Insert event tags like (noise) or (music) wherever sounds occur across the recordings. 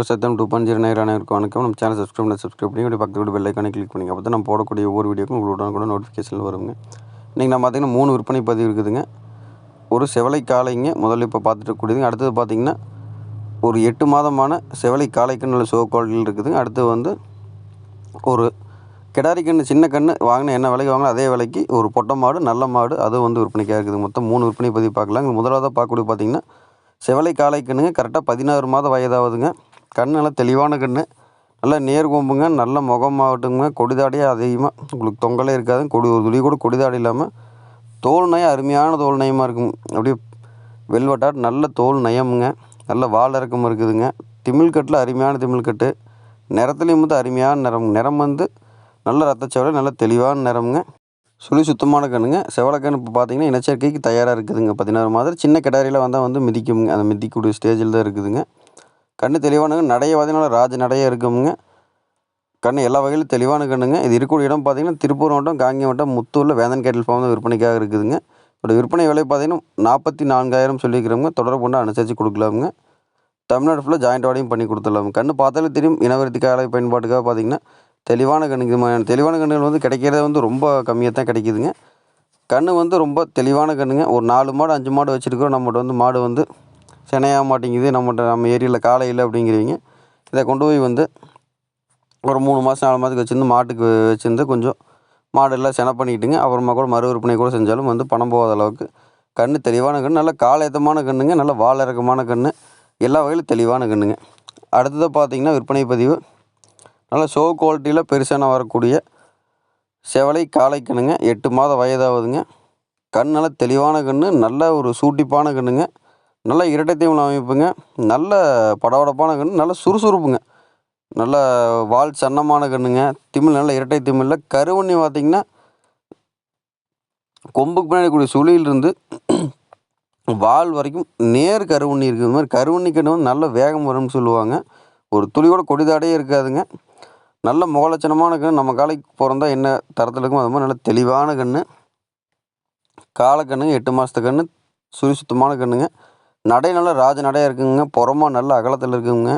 சத்தம் two point zero நேரான வணக்கம். நம்ம சேனல் சப்ஸ்கிரைப் பண்ணி சப்ஸ்கிரைப் பண்ணி அப்படியே பக்கத்து கூட பெல்லைக்கானே கிளிக் பண்ணிங்க அப்போ தான் நம்ம போடக்கூடிய ஒவ்வொரு வீடியோக்கும் உங்களோட கூட நோட்டிஃபிகேஷன் வருங்க. இன்றைக்கி நான் பார்த்தீங்கன்னா மூணு விற்பனை பதிவு இருக்குதுங்க. ஒரு செவலை காளைங்க முதல்ல இப்போ பார்த்துட்டு கூடியதுங்க அடுத்தது பார்த்தீங்கன்னா ஒரு எட்டு மாதமான செவலை காலைக்குன்னு உள்ள சோ குவாலிட்டியில் இருக்குதுங்க. அடுத்து வந்து ஒரு கிடாரி கன்று சின்ன கன்று வாங்கின என்ன விலைக்கு வாங்கினா அதே விலைக்கு ஒரு பொட்டை மாடு நல்ல மாடு அதுவும் வந்து விற்பனைக்காக இருக்குது. மொத்தம் மூணு விற்பனை பதிவு பார்க்கலாம் முதலாவதாக பார்க்கக்கூடிய பார்த்தீங்கன்னா செவலை காளை கரெக்டாக பதினாறு மாதம் வயதாகுதுங்க. கண் நல்லா தெளிவான கன்று நல்லா நேர் கொம்புங்க நல்ல முகமாகட்டுங்க கொடிதாடியே அதிகமாக உங்களுக்கு தொங்கலே இருக்காது. கொடி ஒரு துளி கூட கொடிதாடி இல்லாமல் தோல் நயம் அருமையான தோல் நயமாக இருக்கும். அப்படியே வெல்வெட்டாட் நல்ல தோல் நயமுங்க. நல்ல வால் இறக்கம் இருக்குதுங்க. திமிழ் கட்டில் அருமையான திமிழ் கட்டு. நிறத்துலையும் வந்து அருமையான நிறம். நிறம் வந்து நல்ல ரத்தச்சவலை நல்ல தெளிவான நிறமுங்க. சுழி சுத்தமான கண்ணுங்க. செவலக்கண் இப்போ பார்த்தீங்கன்னா இனச்சேர்க்கைக்கு தயாராக இருக்குதுங்க. பதினாறு மாதிரி சின்ன கிடாரியில் வந்தால் வந்து மிதிக்குங்க. அந்த மிதிக்கூடிய ஸ்டேஜில் தான் இருக்குதுங்க. கண்ணு தெளிவானங்க நடைய பார்த்தீங்கன்னா ராஜ நடைய இருக்குங்க கண்ணு எல்லா வகையிலும் தெளிவான கண்ணுங்க. இது இருக்கக்கூடிய இடம் பார்த்தீங்கன்னா திருப்பூர் மாவட்டம் காங்கி மாவட்டம் முத்தூரில் வேந்தன் கேட்டில் ஃபார்ம் விற்பனைக்காக இருக்குதுங்க. இதோட விற்பனை விலை பார்த்தீங்கன்னா நாற்பத்தி நான்காயிரம் சொல்லியிருக்கிறவங்க தொடர்பு கொண்டு அனுசரித்து கொடுக்கலாமுங்க. தமிழ்நாடு ஃபுல்லாக ஜாயிண்ட் வாடையும் பண்ணி கொடுத்துடலாம் கண்ணு பார்த்தாலே தெரியும் இனவருத்தி காலை பயன்பாட்டுக்காக பார்த்தீங்கன்னா தெளிவான கண்ணுக்கு மாதிரியான தெளிவான கண்ணுகள் வந்து கிடைக்கிறதே வந்து ரொம்ப கம்மியாக தான் கிடைக்குதுங்க. கண்ணு வந்து ரொம்ப தெளிவான கண்ணுங்க. ஒரு நாலு மாடு அஞ்சு மாடு வச்சுருக்கோம் நம்மகிட்ட வந்து மாடு வந்து சினையாக மாட்டேங்குது நம்மகிட்ட நம்ம ஏரியாவில் காலை இல்லை அப்படிங்கிறீங்க. இதை கொண்டு போய் வந்து ஒரு மூணு மாதம் நாலு மாதத்துக்கு வச்சுருந்து மாட்டுக்கு வச்சுருந்து கொஞ்சம் மாடெல்லாம் செனை பண்ணிக்கிட்டுங்க. அப்புறமா கூட மறு விற்பனை கூட செஞ்சாலும் வந்து பணம் போகாத அளவுக்கு கன்று தெளிவான கன்று நல்ல காலேத்தமான கண்ணுங்க நல்ல வால் இறக்கமான கன்று எல்லா வகையிலும் தெளிவான கண்ணுங்க. அடுத்ததாக பார்த்தீங்கன்னா விற்பனை பதிவு. நல்ல ஷோ குவாலிட்டியில் பெருசான வரக்கூடிய செவலை காளை கண்ணுங்க. எட்டு மாதம் வயதாகுதுங்க. கண் நல்ல தெளிவான கன்று நல்ல ஒரு சூட்டிப்பான கண்ணுங்க. நல்ல இரட்டைத்தீவன அமைப்புங்க. நல்ல படபடப்பான கன்று நல்ல சுறுசுறுப்புங்க. நல்ல வால் சன்னமான கண்ணுங்க. திமிழ் நல்ல இரட்டை திமிழில் கருவண்ணி பார்த்திங்கன்னா கொம்புக்கு பின்னாடி கூடிய சுழியிலிருந்து வால் வரைக்கும் நேர் கருவண்ணி இருக்குது இந்த மாதிரி கருவண்ணி கண்ணு வந்து நல்ல வேகம் வரும்னு சொல்லுவாங்க. ஒரு துளியோட கொடிதாடையே இருக்காதுங்க. நல்ல முகலட்சணமான கன்று நம்ம காலைக்கு பிறந்தா என்ன தரத்தில் இருக்கும் அது மாதிரி நல்ல தெளிவான கன்று காலக்கண்ணுங்க எட்டு மாதத்து கன்று சுறுசுத்தமான கண்ணுங்க. நடை நல்லா ராஜ நடையாக இருக்குங்க. புறமா நல்ல அகலத்தில் இருக்குங்க.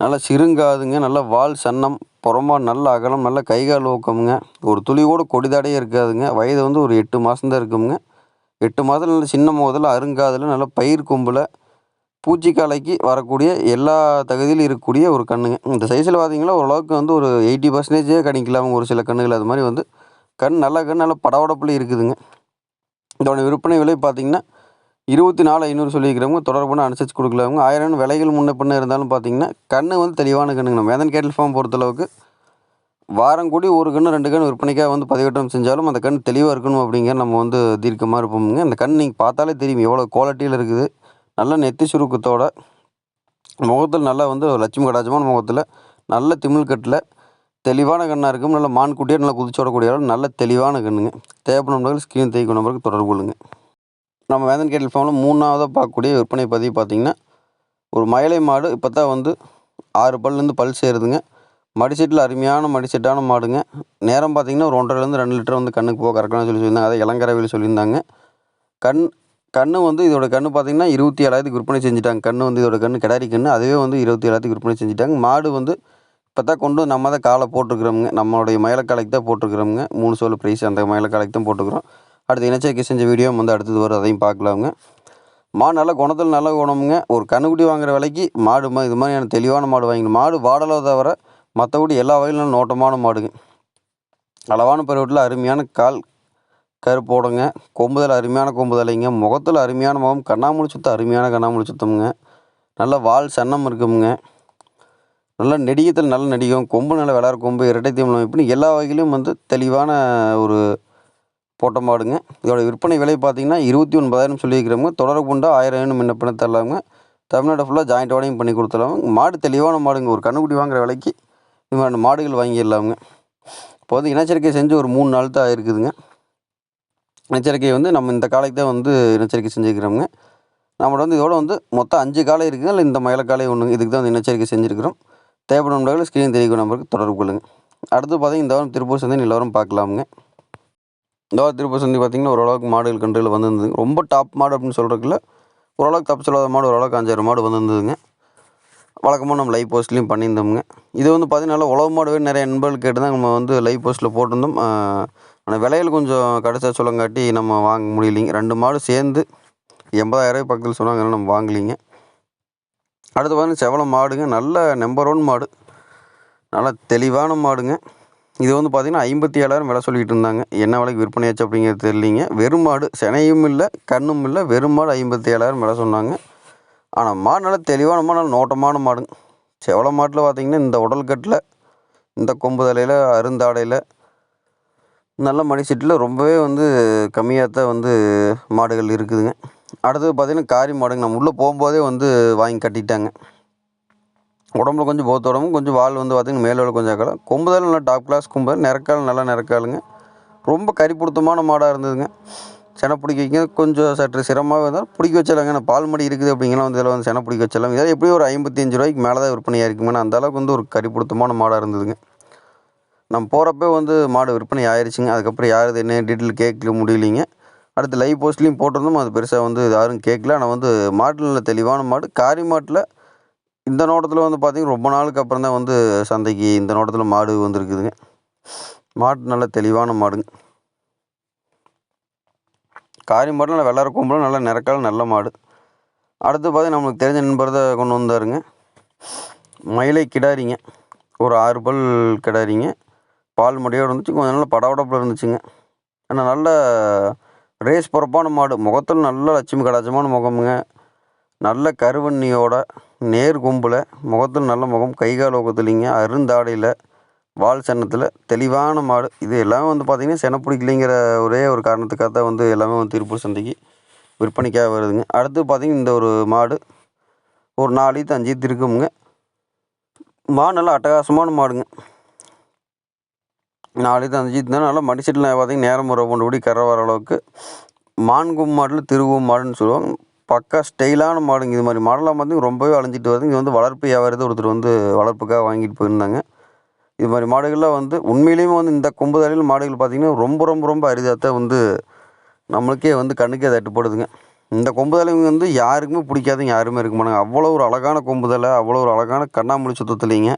நல்லா சிறுங்காதுங்க. நல்ல வால் சன்னம். புறமா நல்ல அகலம். நல்ல கைகால் ஊக்கமுங்க. ஒரு துளி கூட கொடிதாடையே இருக்காதுங்க. வயது வந்து ஒரு எட்டு மாதம்தான் இருக்குங்க. எட்டு மாதத்தில் நல்ல சின்ன முதல்ல அருங்காதில் நல்ல பயிர் கொம்பில் பூச்சிக்காலைக்கு வரக்கூடிய எல்லா தகுதியிலும் இருக்கக்கூடிய ஒரு கண்ணுங்க. இந்த சைஸில் பார்த்தீங்கன்னா ஓரளவுக்கு வந்து ஒரு எயிட்டி பர்சன்டேஜே கணிக்கலாம் ஒரு சில கண்ணுகள் அது மாதிரி வந்து கண் நல்ல கண் நல்ல படபடப்புல இருக்குதுங்க. இதோட விற்பனை விலை பார்த்திங்கன்னா இருபத்தி நாலு ஐநூறு சொல்லியிருக்கிறவங்க தொடர்புன்னு அனுசரித்து கொடுக்கலவங்க ஆயிரம் விலைகள் முன்ன பின்ன இருந்தாலும் பார்த்தீங்கன்னா கண்ணு வந்து தெளிவான கண்ணுங்க நம்ம. வேதன் கேட்டல் ஃபார்ம் பொறுத்தளவுக்கு வாரம் கூடி ஒரு கன்று ரெண்டு கன்று விற்பனைக்காக வந்து பதிவேற்றம் செஞ்சாலும் அந்த கண் தெளிவாக இருக்கணும் அப்படிங்கிற நம்ம வந்து தீர்க்கமாக இருப்போமுங்க. அந்த கண் நீங்கள் பார்த்தாலே தெரியும் எவ்வளோ குவாலிட்டியில் இருக்குது. நல்ல நெத்தி சுருக்கத்தோட முகத்தில் நல்லா வந்து லட்சுமி கடாஜமான முகத்தில் நல்ல திமிழ் கட்டில் தெளிவான கண்ணாக இருக்கும். நல்ல மான் குட்டியாக நல்லா குதிச்சோடக்கூடிய அளவு நல்ல தெளிவான கண்ணுங்க. தேவைப்படும் ஸ்கிரீன் தேய்க்கும் நம்பருக்கு தொடர்பு கொள்ளுங்கள் நம்ம வேதன் கேட்டல் ஃபார்மில் மூணாவதாக பார்க்கக்கூடிய விற்பனை பதிவு பார்த்திங்கன்னா ஒரு மயிலை மாடு இப்போ தான் வந்து ஆறு பல்லேருந்து பல் சேருதுங்க. மடிசெட்டில் அருமையான மடிசெட்டான மாடுங்க. நேரம் பார்த்திங்கன்னா ஒரு ஒன்றரைலேருந்து ரெண்டு லிட்டர் வந்து கண்ணுக்கு போக கறக்கணும்னு சொல்லி சொல்லியிருந்தாங்க. அதை இளங்கரவையில் சொல்லியிருந்தாங்க. கண் கன்று வந்து இதோட கன்று பார்த்திங்கன்னா இருபத்தி ஏழாயிரத்துக்கு விற்பனை செஞ்சுட்டாங்க. கன்று வந்து இதோட கன்று கிடாரி கன்று அதுவே வந்து இருபத்தி ஏழாயிரத்துக்கு விற்பனை செஞ்சுட்டாங்க. மாடு வந்து இப்போ தான் கொண்டு வந்து நம்ம தான் காலை போட்டிருக்கிறோமுங்க. நம்மளுடைய மயிலக்காலைக்கு தான் போட்டிருக்கிறோமுங்க. மூணு சோழ ப்ரைஸ் அந்த மயிலக்காலைக்கு தான் போட்டுக்கிறோம் அடுத்து இனச்சேர்க்கை செஞ்ச வீடியோ வந்து அடுத்தது வரும். அதையும் பார்க்கலாமுங்க. மாடு நல்ல குணத்தில் நல்ல குணமுங்க. ஒரு கண்ணுக்குட்டி வாங்குற விலைக்கு மாடு மா இது மாதிரியான தெளிவான மாடு வாங்கிக்கணும். மாடு வாடலை தவிர மற்றபடி எல்லா வகையிலும் நோட்டமான மாடுங்க. அளவான பருவத்தில் அருமையான கால் கருப்போடுங்க கொம்புதல் அருமையான கொம்புதலைங்க முகத்தில் அருமையான முகம். கண்ணாமூழி சுத்தம் அருமையான கண்ணாமூலி சுத்தமுங்க. நல்ல வால் சன்னம் இருக்குமுங்க. நல்ல நெடியத்தில் நல்ல நெடியும். கொம்பு நல்ல விளாட கொம்பு இரட்டை தீவனம். இப்படின்னு எல்லா வகையிலும் வந்து தெளிவான ஒரு போட்ட மாடுங்க இதோட விற்பனை விலை பார்த்திங்கன்னா இருபத்தி ஒன்பதாயிரம் சொல்லியிருக்கிறவங்க. தொடர்பு கொண்டு ஆயிரம் வேணும் முன்ன தரலாங்க. தமிழ்நாடு ஃபுல்லாக ஜாயிண்ட் வாடகையும் பண்ணி கொடுத்துடலாங்க. மாடு தெளிவான மாடுங்க. ஒரு கண்ணுக்குட்டி வாங்குற விலைக்கு இது மாதிரி மாடுகள் வாங்கிடலாமுங்க இப்போ வந்து இனச்சரிக்கை செஞ்சு ஒரு மூணு நாள் தான் ஆயிருக்குதுங்க. இனச்சரிக்கை வந்து நம்ம இந்த காலைக்கு தான் வந்து இனச்சரிக்கை செஞ்சுருக்கிறோங்க. நம்மளோட வந்து இதோட வந்து மொத்தம் அஞ்சு காலை இருக்குங்க இல்லை இந்த மயிலக்காலை ஒன்றுங்க இதுக்கு தான் வந்து இனச்சரிக்கை செஞ்சுருக்கிறோம். தேவைப்படும் ஸ்க்ரீன் தெரிவிக்கும் நம்பருக்கு தொடர்பு கொள்ளுங்கள் அடுத்து பார்த்தீங்கன்னா இந்த வாரம் திருப்பூர் சந்தை எல்லோரும் பார்க்கலாமுங்க. இந்த திருப்பூர் சந்தி பார்த்தீங்கன்னா ஓரளவுக்கு மாடுகள் கன்றுகள் வந்திருந்ததுங்க ரொம்ப டாப் மாடு அப்படின்னு சொல்கிறதுக்குள்ள ஓரளவுக்கு தப்பு சொல்லாத மாடு ஓரளவுக்கு அஞ்சாறு மாடு வந்திருந்ததுங்க. வழக்கமாக நம்ம லைவ் போஸ்ட்லேயும் பண்ணியிருந்தோமுங்க. இது வந்து பார்த்திங்கனால உழவு மாடு நிறைய நண்பர்கள் கேட்டு தான் நம்ம வந்து லைவ் போஸ்ட்டில் போட்டிருந்தோம். ஆனால் விலையில் கொஞ்சம் கடைசியாக சொல்லங்காட்டி நம்ம வாங்க முடியலைங்க. ரெண்டு மாடு சேர்ந்து எண்பதாயிரம் பக்கத்தில் சொன்னாங்க நம்ம வாங்கலிங்க. அடுத்து பார்த்தீங்கன்னா செவலம் மாடுங்க. நல்ல நம்பர் ஒன் மாடு. நல்லா தெளிவான மாடுங்க. இது வந்து பார்த்திங்கன்னா ஐம்பத்தி ஏழாயிரம் விலை சொல்லிக்கிட்டு இருந்தாங்க. என்ன விலைக்கு விற்பனையாச்சு அப்படிங்கிறது தெரியலிங்க. வெறும் மாடு செனையும் இல்லை கண்ணும் இல்லை வெறும் மாடு ஐம்பத்தி ஏழாயிரம் விலை சொன்னாங்க. ஆனால் மாடு நல்லா தெளிவான மாடு நல்லா நோட்டமான மாடுங்க. செவள மாட்டில் பார்த்திங்கன்னா இந்த உடல் கட்டில் இந்த கொம்பு தலையில் அருந்தாடையில் நல்ல மடிசீட்டில் ரொம்பவே வந்து கம்மியாக தான் வந்து மாடுகள் இருக்குதுங்க. அடுத்தது பார்த்திங்கன்னா காரி மாடுங்க. நம்ம உள்ளே போகும்போதே வந்து வாங்கி கட்டிட்டாங்க. உடம்புல கொஞ்சம் போத்த உடம்பு கொஞ்சம் வால் வந்து பார்த்திங்கன்னா மேலே கொஞ்சம் அகலம். கொம்புதல் நல்லா டாப் கிளாஸ் கொம்புதல் நிறக்கால் நல்லா நிறக்காலுங்க. ரொம்ப கறிப்பிடுத்தமான மாடாக இருந்ததுங்க. செனை பிடிக்க வைக்க கொஞ்சம் சற்று சிரமமாக இருந்தாலும் பிடிக்க வச்சிடலாங்க. நான் பால் மடி இருக்குது அப்படிங்கலாம் வந்து இதில் வந்து செனை பிடிக்க வச்சிடலாம். இதில் எப்படியும் ஒரு ஐம்பத்தஞ்சு ரூபாய்க்கு மேலே தான் விற்பனையாக இருக்குங்க அந்த அளவுக்கு வந்து ஒரு கறிப்பிடுத்தமான மாடாக இருந்ததுங்க. நம்ம போகிறப்ப வந்து மாடு விற்பனை ஆயிடுச்சுங்க அதுக்கப்புறம் யார் இது என்ன டீட்டெயில் கேட்கல முடியலிங்க. அடுத்து லைவ் போஸ்ட்லேயும் போட்டிருந்தோம். அது பெருசாக வந்து யாரும் கேட்கல. ஆனால் வந்து மாட்டில் நல்ல தெளிவான மாடு. காரி மாட்டில் இந்த நோட்டத்தில் வந்து பார்த்திங்கன்னா ரொம்ப நாளுக்கு அப்புறம் தான் வந்து சந்தைக்கு இந்த நோட்டத்தில் மாடு வந்துருக்குதுங்க. மாட்டு நல்ல தெளிவான மாடுங்க. காரி மாடு நல்லா வெள்ளார கொம்புல நல்லா நிறக்கால நல்ல மாடு. அடுத்து பார்த்தீங்கன்னா நம்மளுக்கு தெரிஞ்ச நண்பர் தான் கொண்டு வந்தாருங்க. மயிலை கிடாரிங்க. ஒரு ஆறு பல் கிடாரிங்க. பால் மடியோடு இருந்துச்சு கொஞ்சம் நல்லா படபடப்பில் இருந்துச்சுங்க. ஆனால் நல்ல ரேஸ் பொறப்பான மாடு. முகத்தில் நல்ல லட்சுமி கடாச்சமான முகமுங்க. நல்ல கருவண்ணியோட நேர் கொம்பில் முகத்தில் நல்ல முகம் கை கால் ஊக்கத்துலிங்க அருந்தாடையில் வால் சன்னத்தில் தெளிவான மாடு. இது எல்லாமே வந்து பார்த்திங்கன்னா செனை பிடிக்கலைங்கிற ஒரே ஒரு காரணத்துக்காக தான் வந்து எல்லாமே வந்து திருப்பூர் சந்தைக்கு விற்பனைக்காக வருதுங்க. அடுத்து பார்த்திங்கன்னா இந்த ஒரு மாடு ஒரு நாலு ஈத்து அஞ்சு ஈத்து இருக்குமுங்க. மாடு நல்லா அட்டகாசமான மாடுங்க. நாலு ஈத்து அஞ்சு ஈத்து நல்லா மடி பார்த்திங்கன்னா நேரம் முறை கொண்டு கூடி கரை வர அளவுக்கு. மான்கும் மாடில் திருவும் மாடுன்னு சொல்லுவாங்க. பக்கா ஸ்டைலான மாடுங்க. இது மாதிரி மாடெல்லாம் பார்த்தீங்கன்னா ரொம்பவே அழிஞ்சிட்டு வருது. இது வந்து வளர்ப்பு வியாபாரத்தை ஒருத்தர் வந்து வளர்ப்புக்காக வாங்கிட்டு போயிருந்தாங்க. இது மாதிரி மாடுகள்லாம் வந்து உண்மையிலேயுமே வந்து இந்த கொம்பு தலையில் மாடுகள் பார்த்திங்கன்னா ரொம்ப ரொம்ப ரொம்ப அரிதாகத்தான் வந்து நம்மளுக்கே வந்து கண்ணுக்கே தட்டுப்படுதுங்க இந்த கொம்பு தலைவங்க வந்து யாருக்குமே பிடிக்காதுங்க. யாருமே இருக்க மாட்டாங்க. அவ்வளோ ஒரு அழகான கொம்பு தலை அவ்வளோ ஒரு அழகான கண்ணாமூழி சுத்தத்துலேங்க.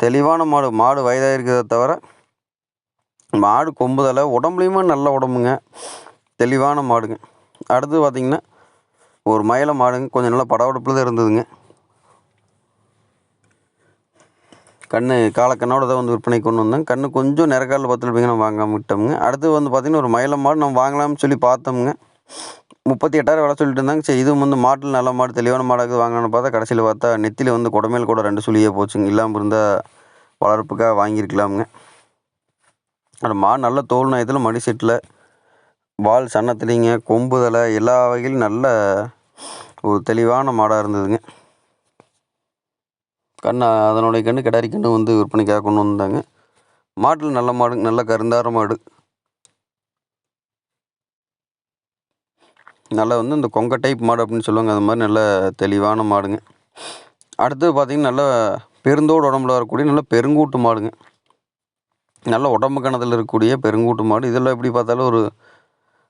தெளிவான மாடு மாடு வயதாக இருக்கிறத தவிர மாடு கொம்பு தலை உடம்புலையுமே நல்ல உடம்புங்க. தெளிவான மாடுங்க. அடுத்து பார்த்திங்கன்னா ஒரு மயில மாடுங்க கொஞ்சம் நல்லா படபடப்பில் தான் இருந்ததுங்க. கண்ணு காலக்கண்ணோட தான் வந்து விற்பனைக்கு கொண்டு வந்தேன் கண்ணு கொஞ்சம் நிறக்காலில் பத்து ரூபாய்க்கு நம்ம வாங்காமல் விட்டோமுங்க. அடுத்து வந்து பார்த்திங்கன்னா ஒரு மயில மாடு நம்ம வாங்கலாம்னு சொல்லி பார்த்தோமுங்க. முப்பத்தி எட்டாயிரம் விலை சொல்லிட்டு இருந்தாங்க. சரி இதுவும் வந்து மாட்டில் நல்ல மாடு தெளிவான மாடாக வாங்கலாம்னு பார்த்தா கடைசியில் பார்த்தா நெத்தியில் வந்து குடமேல் கூட ரெண்டு சுழியே போச்சுங்க. இல்லாமல் இருந்தால் வளர்ப்புக்காக வாங்கியிருக்கலாமுங்க. அந்த மாடு நல்ல தோல் நயத்தில் மடி செட்டில். வால் சன்னத்துலிங்க கொம்பு தலை எல்லா வகையிலும் நல்ல ஒரு தெளிவான மாடாக இருந்ததுங்க. கன்று அதனுடைய கண்ணு கிடாரி கண்ணு வந்து விற்பனைக்காக கொண்டு வந்தாங்க. மாட்டில் நல்ல மாடு நல்ல கருந்தார மாடு. நல்லா வந்து இந்த கொங்க டைப் மாடு அப்படின்னு சொல்லுவாங்க. அது மாதிரி நல்ல தெளிவான மாடுங்க. அடுத்தது பார்த்திங்கன்னா நல்ல பெருந்தோடு உடம்புல வரக்கூடிய நல்ல பெருங்கூட்டு மாடுங்க. நல்ல உடம்பு கணத்தில் இருக்கக்கூடிய பெருங்கூட்டு மாடு. இதெல்லாம் எப்படி பார்த்தாலும் ஒரு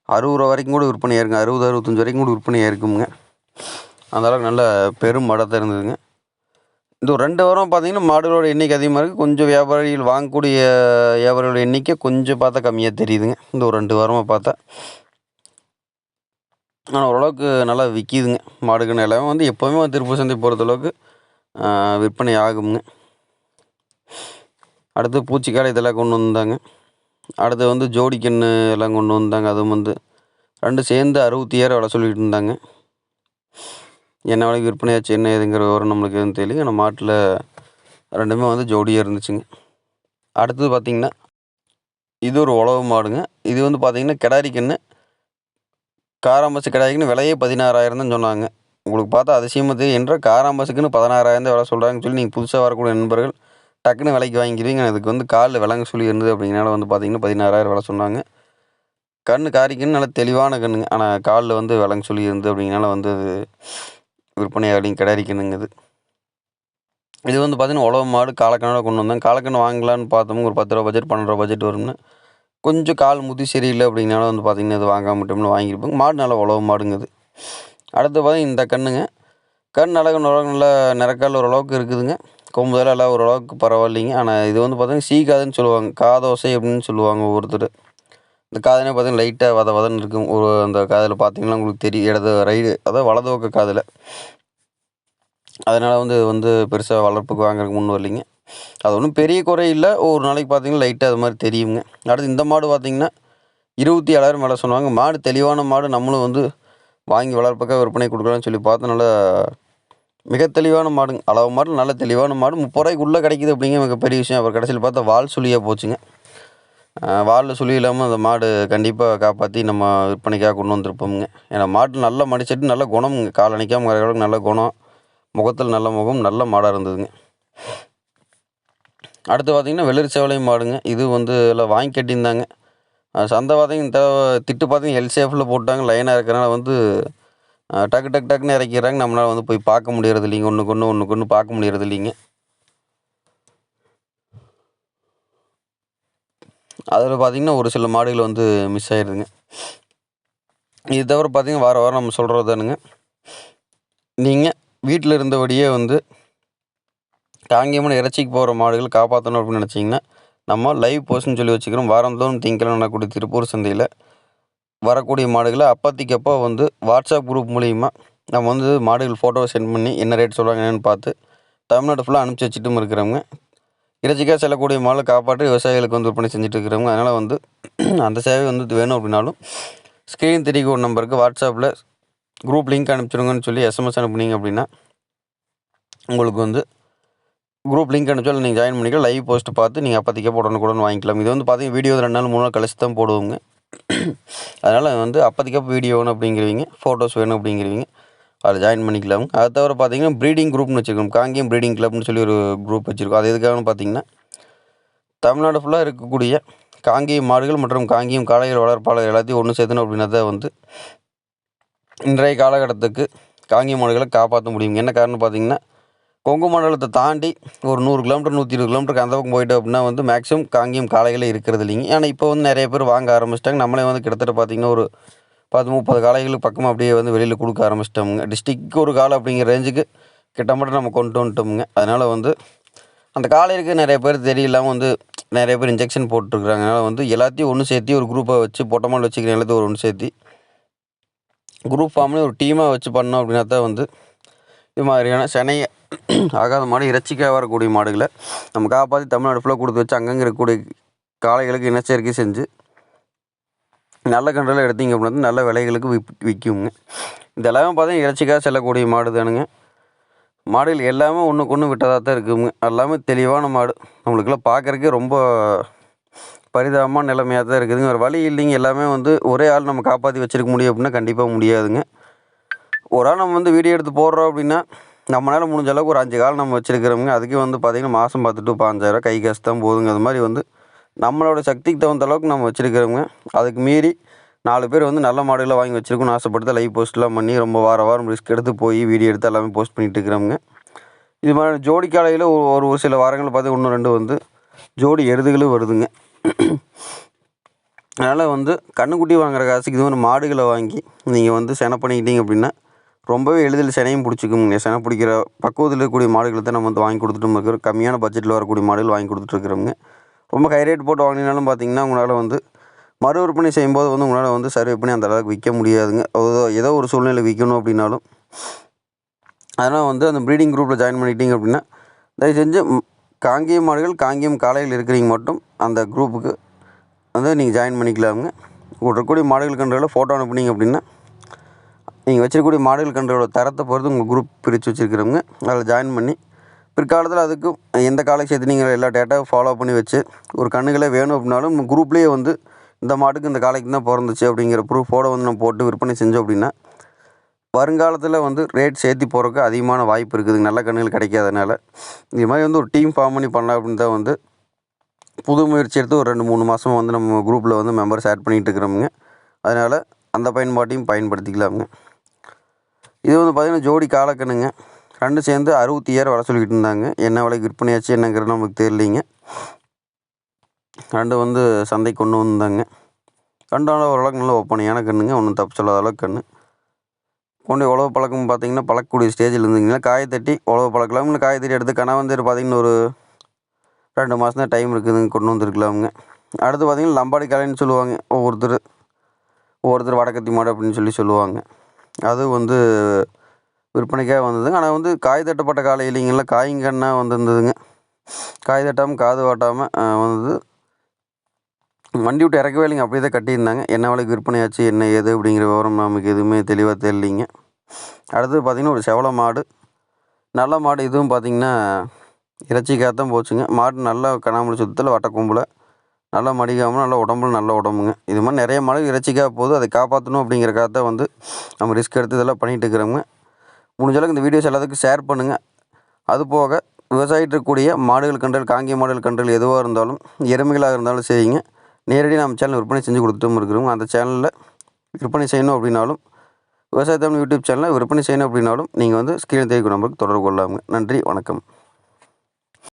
அறுபது ரூபா வரைக்கும் கூட விற்பனையாக ஆயிருங்க அறுபது அறுபத்தஞ்சி வரைக்கும் கூட விற்பனையாக இருக்குங்க அந்த அளவுக்கு நல்ல பெரும் மடத்தை இருந்ததுங்க. இந்த ஒரு ரெண்டு வாரம் பார்த்தீங்கன்னா மாடுகளோட எண்ணிக்கை அதிகமாக இருக்குது கொஞ்சம் வியாபாரிகள் வாங்கக்கூடிய வியாபாரிகளோட எண்ணிக்கை கொஞ்சம் பார்த்தா கம்மியாக தெரியுதுங்க. இந்த ஒரு ரெண்டு வாரமாக பார்த்தா. ஆனால் ஓரளவுக்கு நல்லா விற்கிதுங்க மாடுகள் எல்லாமே வந்து எப்போவுமே திருப்பூர் சந்தை பொறுத்தளவுக்கு விற்பனை ஆகுங்க அடுத்து பூச்சிக்காலை இதெல்லாம் கொண்டு வந்தாங்க. அடுத்து வந்து ஜோடி கன்று எல்லாம் கொண்டு வந்தாங்க. அதுவும் வந்து ரெண்டு சேர்ந்து அறுபத்தி ஏழு விலை சொல்லிகிட்டு இருந்தாங்க. என்ன விலைக்கு விற்பனையாச்சு என்ன ஏதுங்கிற விவரம் நம்மளுக்கு எதுவும் தெரியல. ஆனால் மாட்டில் ரெண்டுமே வந்து ஜோடியாக இருந்துச்சுங்க. அடுத்தது பார்த்திங்கன்னா இது ஒரு உழவு மாடுங்க. இது வந்து பார்த்திங்கன்னா கிடாரி கன்று காராம்பசு கிடாரிக்குன்னு விலையே பதினாறாயிரம் தான் சொன்னாங்க. உங்களுக்கு பார்த்தா அதிசயமாக தெரியும் என்ற காராம்பசுக்குன்னு பதினாறாயிரம் தான் விலை சொல்கிறாங்கன்னு சொல்லி நீங்கள் புதுசாக வரக்கூடிய நண்பர்கள் டக்குன்னு விலைக்கு வாங்கிக்கிறீங்க அதுக்கு வந்து காலில் விலங்கு சொல்லி இருந்தது அப்படிங்கிறனால வந்து பார்த்திங்கன்னா பதினாறாயிரம் விலை சொன்னாங்க. கன்று காரிக்கன்னு நல்லா தெளிவான கன்றுங்க ஆனால் காலில் வந்து விலங்கு சொல்லி இருந்தது அப்படிங்கிறனால வந்து அது விற்பனை ஆகலைங்க கிடாரி இது இது வந்து பார்த்திங்கன்னா உழவு மாடு காலக்கண்ணோட கொண்டு வந்தாங்க காலக்கண்ணு வாங்கலான்னு பார்த்தோம். ஒரு பத்து ரூபா பட்ஜெட் பன்னெண்டு ரூபா பட்ஜெட் வரும்னு. கொஞ்சம் கால் முதி சரியில்லை அப்படிங்கனால வந்து பார்த்திங்கன்னா இது வாங்காம விட்டோம்னு வாங்கியிருப்போங்க மாடு நல்லா உழவு மாடுங்குது. அடுத்து பார்த்தீங்கன்னா இந்த கன்றுங்க கண் அழகு ஓரளவுக்கு நல்லா நிறக்கால் ஓரளவுக்கு இருக்குதுங்க. கொம்புதல் எல்லாம் ஓரளவுக்கு பரவாயில்லைங்க. ஆனால் இது வந்து பார்த்தீங்கன்னா சீக்காதுன்னு சொல்லுவாங்க. காதோசை அப்படின்னு சொல்லுவாங்க ஒவ்வொருத்தர். இந்த காதுனே பார்த்தீங்கன்னா லைட்டாக வத வதன்னு இருக்கும். ஒரு அந்த காதில் பார்த்தீங்கன்னா உங்களுக்கு தெரியும். இடது ரைடு அதாவது வலது பக்க காதில். அதனால் வந்து வந்து பெருசாக வளர்ப்புக்கு வாங்குறதுக்கு முன் வரலைங்க. அது ஒன்றும் பெரிய குறை இல்லை. ஒரு நாளைக்கு பார்த்தீங்கன்னா லைட்டாக அது மாதிரி தெரியுங்க. அடுத்து இந்த மாடு பார்த்தீங்கன்னா இருபத்தி ஏழாயிரம் மேலே சொன்னாங்க. மாடு தெளிவான மாடு நம்மளும் வந்து வாங்கி வளர்ப்புக்காக விற்பனை கொடுக்கலாம்னு சொல்லி பார்த்தனால மிக தெளிவான மாடுங்க. அளவு மாடு நல்ல தெளிவான மாடு. முப்பது ரூபாய்க்கு உள்ளே கிடைக்குது அப்படிங்கிற மிக பெரிய விஷயம். அப்புறம் கடைசியில் பார்த்தா வால் சுழியாக போச்சுங்க. வாலில் சுழி இல்லாமல் அந்த மாடு கண்டிப்பாக காப்பாற்றி நம்ம விற்பனைக்காக கொண்டு வந்திருப்போமுங்க. ஏன்னா மாட்டு நல்ல மடிச்சட்டு நல்ல குணமுங்க. கால் அணைக்காமல் அளவுக்கு நல்ல குணம். முகத்தில் நல்ல முகம் நல்ல மாடாக இருந்ததுங்க. அடுத்து பார்த்தீங்கன்னா வெளிர் சேவலையும் மாடுங்க. இது வந்து எல்லாம் வாங்கி கட்டியிருந்தாங்க. சந்தை பார்த்தீங்கன்னா திட்டு பார்த்தீங்கன்னா எல் போட்டாங்க. லைனாக இருக்கிறனால வந்து டக்கு டக்கு டக்குன்னு இறக்கிறாங்க நம்மளால் வந்து போய் பார்க்க முடியறது இல்லைங்க. ஒன்றுக்கு ஒன்று ஒன்றுக்கு ஒன்று பார்க்க முடியறது இல்லைங்க. அதில் பார்த்தீங்கன்னா ஒரு சில மாடுகள் வந்து மிஸ் ஆயிடுதுங்க இது தவிர பார்த்தீங்கன்னா வார வாரம் நம்ம சொல்கிறது தானுங்க. நீங்கள் வீட்டில் இருந்தபடியே வந்து காங்கேயமான இறைச்சிக்கு போகிற மாடுகள் காப்பாற்றணும் அப்படின்னு நினச்சிங்கன்னா நம்ம லைவ் போஸ்ட்னு சொல்லி வச்சுக்கிறோம். வாரந்தோறும் திங்கக்கிழமை நடக்கக்கூடிய திருப்பூர் சந்தையில் வரக்கூடிய மாடுகளை அப்போத்திக்கப்போ வந்து வாட்ஸ்அப் குரூப் மூலிமா நம்ம வந்து மாடுகள் ஃபோட்டோவை சென்ட் பண்ணி என்ன ரேட் சொல்கிறாங்க என்னென்னு பார்த்து தமிழ்நாடு ஃபுல்லாக அனுப்பிச்சி வச்சுட்டும் இருக்கிறவங்க. இறைச்சிக்காக செல்லக்கூடிய மாலை காப்பாற்றி விவசாயிகளுக்கு வந்து விற்பனை செஞ்சுட்டு இருக்கிறவங்க. அதனால் வந்து (clears throat) அந்த சேவை வந்து வேணும் அப்படின்னாலும் ஸ்க்ரீன் தெரிய ஒரு நம்பருக்கு வாட்ஸ்அப்பில் குரூப் லிங்க் அனுப்பிச்சிடுங்கன்னு சொல்லி எஸ்எம்எஸ் அனுப்புனீங்க அப்படின்னா உங்களுக்கு வந்து குரூப் லிங்க் அனுப்பிச்சாலும் நீங்கள் ஜாயின் பண்ணிக்கலாம். லைவ் போஸ்ட் பார்த்து நீங்கள் அப்போதைக்கே கூட வாங்கிக்கலாம். இது வந்து பார்த்தீங்கன்னா வீடியோ ரெண்டு நாள் மூணு நாள் கழிச்சு தான் போடுவோங்க. அதனால் வந்து அப்போதைக்கப்போ வீடியோ வேணும் அப்படிங்கிறவங்க ஃபோட்டோஸ் வேணும் அப்படிங்கிறவங்க அதில் ஜாயின் பண்ணிக்கலாம் அது தவிர பார்த்தீங்கன்னா ப்ரீடிங் குரூப்னு வச்சுருக்கோம் காங்கேயம் ப்ரீடிங் கிளப்னு சொல்லி ஒரு குரூப் வச்சுருக்கோம். அது எதுக்காகனு பார்த்தீங்கன்னா தமிழ்நாடு ஃபுல்லாக இருக்கக்கூடிய காங்கேயம் மாடுகள் மற்றும் காங்கேயம் காளைகள் வளர்ப்பாளர் எல்லாத்தையும் ஒன்று சேர்த்தணும் அப்படின்னா தான் வந்து இன்றைய காலகட்டத்துக்கு காங்கேயம் மாடுகளை காப்பாற்ற முடியும் என்ன காரணம் பார்த்தீங்கன்னா கொங்கு மண்டலத்தை தாண்டி ஒரு நூறு கிலோமீட்டர் நூற்றி இருபது கிலோமீட்டருக்கு அந்த பக்கம் போயிட்டோம் அப்படின்னா வந்து மேக்ஸிமம் காங்கியம் காளைகளே இருக்கிறது இல்லைங்க. ஏன்னா இப்போ வந்து நிறைய பேர் வாங்க ஆரம்பிச்சிட்டாங்க. நம்மளே வந்து கிட்டத்தட்ட பார்த்தீங்கன்னா ஒரு பத்து முப்பது காளைகளுக்கு பக்கமாக அப்படியே வந்து வெளியில் கொடுக்க ஆரம்பிச்சிட்டோமுங்க. டிஸ்ட்ரிக்க்கு ஒரு காலை அப்படிங்கிற ரேஞ்சுக்கு கிட்டமட்ட நம்ம கொண்டு வந்துட்டோமுங்க. அதனால் வந்து அந்த காளைகளுக்கு நிறைய பேர் தெரியலாமல் வந்து நிறைய பேர் இன்ஜெக்ஷன் போட்டுருக்குறாங்க. அதனால் வந்து எல்லாத்தையும் ஒன்று சேர்த்து ஒரு குரூப்பை வச்சு பொட்டமால் வச்சுக்கிற எல்லாத்தையும் ஒரு ஒன்று சேர்த்து குரூப் ஃபார்ம்லேயும் ஒரு டீமாக வச்சு பண்ணோம் அப்படின்னா தான் வந்து இது மாதிரியான சென்னை ஆகாத மாடு இறைச்சிக்காக வரக்கூடிய மாடுகளை நம்ம காப்பாற்றி தமிழ்நாடு ஃபுல்லாக கொடுத்து வச்சு அங்கங்கே இருக்கக்கூடிய காளைகளுக்கு இனச்சேர்க்கை செஞ்சு நல்ல கன்றில் எடுத்தீங்க அப்படின்னா நல்ல விலைகளுக்கு விப் விற்குங்க இது எல்லாமே பார்த்தீங்கன்னா இறைச்சிக்காக செல்லக்கூடிய மாடு தானுங்க. மாடுகள் எல்லாமே ஒன்றுக்கு ஒன்று விட்டதாக தான் இருக்குங்க. எல்லாமே தெளிவான மாடு. நம்மளுக்கெல்லாம் பார்க்குறக்கே ரொம்ப பரிதாபமான நிலைமையாக தான் இருக்குதுங்க. ஒரு வழி இல்லைங்க. எல்லாமே வந்து ஒரே ஆள் நம்ம காப்பாற்றி வச்சிருக்க முடியும் அப்படின்னா கண்டிப்பாக முடியாதுங்க. ஒரு ஆள் நம்ம வந்து வீடியோ எடுத்து போடுறோம் அப்படின்னா நம்மளால் முடிஞ்ச அளவுக்கு ஒரு அஞ்சு கால் நம்ம வச்சுருக்கிறோங்க அதுக்கே வந்து பார்த்திங்கன்னா மாதம் பார்த்துட்டு பாஞ்சாயிரம் கை காசு தான் போதுங்க. அது மாதிரி வந்து நம்மளோட சக்திக்கு தகுந்த அளவுக்கு நம்ம வச்சுருக்கிறோங்க அதுக்கு மீறி நாலு பேர் வந்து நல்ல மாடுகளை வாங்கி வச்சுருக்கணும்னு ஆசைப்பட்டு லைவ் போஸ்ட்லாம் பண்ணி ரொம்ப வார வாரம் ரிஸ்க் எடுத்து போய் வீடியோ எடுத்து எல்லாமே போஸ்ட் பண்ணிட்டு இருக்கிறோங்க இது மாதிரி ஜோடி காலையில் ஒரு ஒரு ஒரு சில வாரங்கள் பார்த்து ஒன்று ரெண்டு வந்து ஜோடி எருதுகளும் வருதுங்க. அதனால் வந்து கண்ணுக்குட்டி வாங்குற காசுக்கு இது மாதிரி மாடுகளை வாங்கி நீங்கள் வந்து செனை பண்ணிக்கிட்டீங்க அப்படின்னா ரொம்பவே எளிதில் சினையும் பிடிச்சிக்குங்க சினை பிடிக்கிற பக்குவத்தில் இருக்கக்கூடிய மாடுகளை தான் நம்ம வந்து வாங்கி கொடுத்துட்டு இருக்கிறோம். கம்மியான பட்ஜெட்டில் வரக்கூடிய மாடுகள் வாங்கி கொடுத்துட்ருக்குறோங்க ரொம்ப ஹை ரேட் போட்டு வாங்கினாலும் பார்த்தீங்கன்னா உங்களால் வந்து மறு விற்பனை செய்யும்போது வந்து உங்களால் வந்து சர்வே பண்ணி அந்த அளவுக்கு விற்க முடியாதுங்க. ஏதோ ஏதோ ஒரு சூழ்நிலை விற்கணும் அப்படின்னாலும். அதனால் வந்து அந்த ப்ரீடிங் குரூப்பில் ஜாயின் பண்ணிட்டீங்க அப்படின்னா தயவு செஞ்சு காங்கேயம் மாடுகள் காங்கேயம் காலையில் இருக்கிறீங்க மட்டும் அந்த குரூப்புக்கு வந்து நீங்கள் ஜாயின் பண்ணிக்கலாமுங்க. உங்கள்கிட்ட இருக்கக்கூடிய மாடுகள் கன்றுகளை ஃபோட்டோ அனுப்புனீங்க அப்படின்னா நீங்கள் வச்சிருக்கக்கூடிய மாடுகள் கன்றோட தரத்தை பொறுத்து உங்கள் குரூப் பிரித்து வச்சுருக்கிறவங்க அதில் ஜாயின் பண்ணி பிற்காலத்தில் அதுக்கு எந்த காலை சேர்த்து நீங்கள் எல்லா டேட்டாவும் ஃபாலோ பண்ணி வச்சு ஒரு கண்ணுகளே வேணும் அப்படின்னாலும் குரூப்லேயே வந்து இந்த மாட்டுக்கு இந்த காலைக்கு தான் பிறந்துச்சு அப்படிங்கிற ப்ரூஃபோடு வந்து நம்ம போட்டு விற்பனை செஞ்சோம் அப்படின்னா வருங்காலத்தில் வந்து ரேட் சேர்த்தி போகிறதுக்கு அதிகமான வாய்ப்பு இருக்குதுங்க நல்ல கண்ணுகள் கிடைக்காதனால இது மாதிரி வந்து ஒரு டீம் ஃபார்ம் பண்ணி பண்ணலாம் அப்படின்னு தான் வந்து புது முயற்சி எடுத்து ஒரு ரெண்டு மூணு மாதமாக வந்து நம்ம குரூப்பில் வந்து மெம்பர்ஸ் ஆட் பண்ணிகிட்டு இருக்கிறோமுங்க அதனால் அந்த பயன்பாட்டையும் பயன்படுத்திக்கலாமுங்க. இது வந்து பார்த்திங்கன்னா ஜோடி காலக்கணுங்க ரெண்டு சேர்ந்து அறுபத்தி ஏழு வர சொல்லிக்கிட்டு இருந்தாங்க. என்ன விலைக்கு விற்பனையாச்சு என்னங்கிறது நமக்கு தெரியலிங்க. ரெண்டு வந்து சந்தைக்கு கொண்டு வந்தாங்க. ரெண்டாவது ஓரளவுக்கு நல்ல ஒப்பனையான கண்ணுங்க. ஒன்றும் தப்பு சொல்லாத அளவுக்கு கண்ணு. கொண்டு உழவு பழக்கம் பார்த்தீங்கன்னா பழக்கக்கூடிய ஸ்டேஜில் இருந்தீங்கன்னா காய தட்டி உழவு பழக்கலாம். இல்லை காய தட்டி எடுத்து கணவந்தர் பார்த்தீங்கன்னா ஒரு ரெண்டு மாதம் தான் டைம் இருக்குதுங்க கொண்டு வந்துருக்கலாமுங்க. அடுத்து பார்த்தீங்கன்னா லம்பாடி கலைன்னு சொல்லுவாங்க. ஒவ்வொருத்தர் ஒவ்வொருத்தர் வடக்கத்தி மாடு அப்படின்னு சொல்லி சொல்லுவாங்க. அது வந்து விற்பனைக்காக வந்ததுங்க. ஆனால் வந்து காய் தட்டப்பட்ட காலை இல்லைங்களா காய்ங்கன்னா வந்திருந்ததுங்க. காய் தட்டாமல் காது வாட்டாமல் வந்தது. வண்டி விட்டு இறக்கவே இல்லைங்க. அப்படியே தான் கட்டியிருந்தாங்க. என்ன விலைக்கு விற்பனையாச்சு என்ன ஏது அப்படிங்கிற விவரம் நமக்கு எதுவுமே தெளிவாக தெரியலிங்க. அடுத்தது பார்த்திங்கன்னா ஒரு செவல மாடு. நல்ல மாடு. இதுவும் பார்த்திங்கன்னா இறைச்சிக்காக தான் போச்சுங்க. மாடு நல்லா கண்ணாமூடி சுத்தத்தில் வட்டக்கொம்பில் நல்லா மடிக்காமல் நல்லா உடம்புல நல்ல உடம்புங்க. இது மாதிரி நிறைய மழை இறைச்சிக்காக போகுது அதை காப்பாற்றணும் அப்படிங்கிறக்காக தான் வந்து நம்ம ரிஸ்க் எடுத்து இதெல்லாம் பண்ணிகிட்டு இருக்கிறோங்க. முடிஞ்சளவுக்கு இந்த வீடியோஸ் எல்லாத்துக்கும் ஷேர் பண்ணுங்கள் அது போக விவசாயிட்டு இருக்கக்கூடிய மாடுகள் கன்றுகள் காங்கிய மாடுகள் கன்றுகள் எதுவாக இருந்தாலும் எருமைகளாக இருந்தாலும் சரிங்க நேரடியாக நம்ம சேனல் விற்பனை செஞ்சு கொடுத்துட்டும் இருக்கிறோம். அந்த சேனலில் விற்பனை செய்யணும் அப்படின்னாலும் விவசாய தமிழ் யூடியூப் சேனலில் விற்பனை செய்யணும் அப்படின்னாலும் நீங்கள் வந்து ஸ்க்ரீன் தெரிவிக்கும் நம்பருக்கு தொடர்பு கொள்ளாமல் நன்றி வணக்கம்.